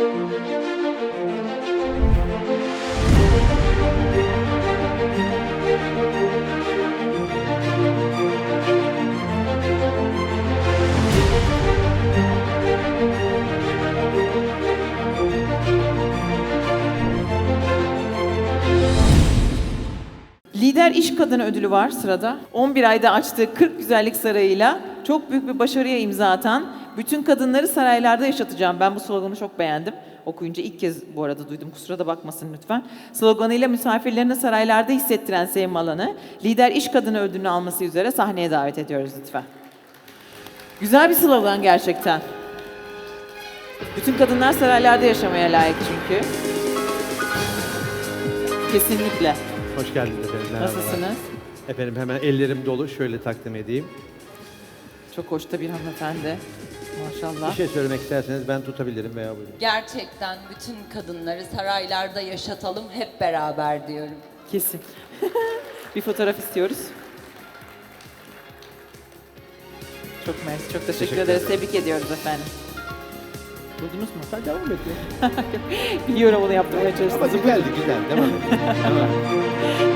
Lider İş Kadını Ödülü var sırada. 11 ayda açtığı 40 Güzellik Sarayı'yla çok büyük bir başarıya imza atan bütün kadınları saraylarda yaşatacağım. Ben bu sloganı çok beğendim. Okuyunca ilk kez bu arada duydum. Kusura da bakmasın lütfen. Sloganıyla misafirlerini saraylarda hissettiren Sevim Alan'ı Lider İş Kadını ödülünü alması üzere sahneye davet ediyoruz lütfen. Güzel bir slogan gerçekten. Bütün kadınlar saraylarda yaşamaya layık çünkü. Kesinlikle. Hoş geldiniz efendim. Merhabalar. Nasılsınız? Efendim hemen ellerim dolu. Şöyle takdim edeyim. Çok hoş da bir hanımefendi. Maşallah. Bir şey söylemek isterseniz ben tutabilirim veya buyurun. Gerçekten bütün kadınları saraylarda yaşatalım hep beraber diyorum. Kesin. bir fotoğraf istiyoruz. Çok mersi. Çok teşekkür, Teşekkür ederiz. ederim. Tebrik ediyoruz efendim. Buldunuz mu? Sen devam et ya. Biliyorum onu yaptırmaya Ama çalıştığınızı. güzeldi güzel. Devam et. Devam et.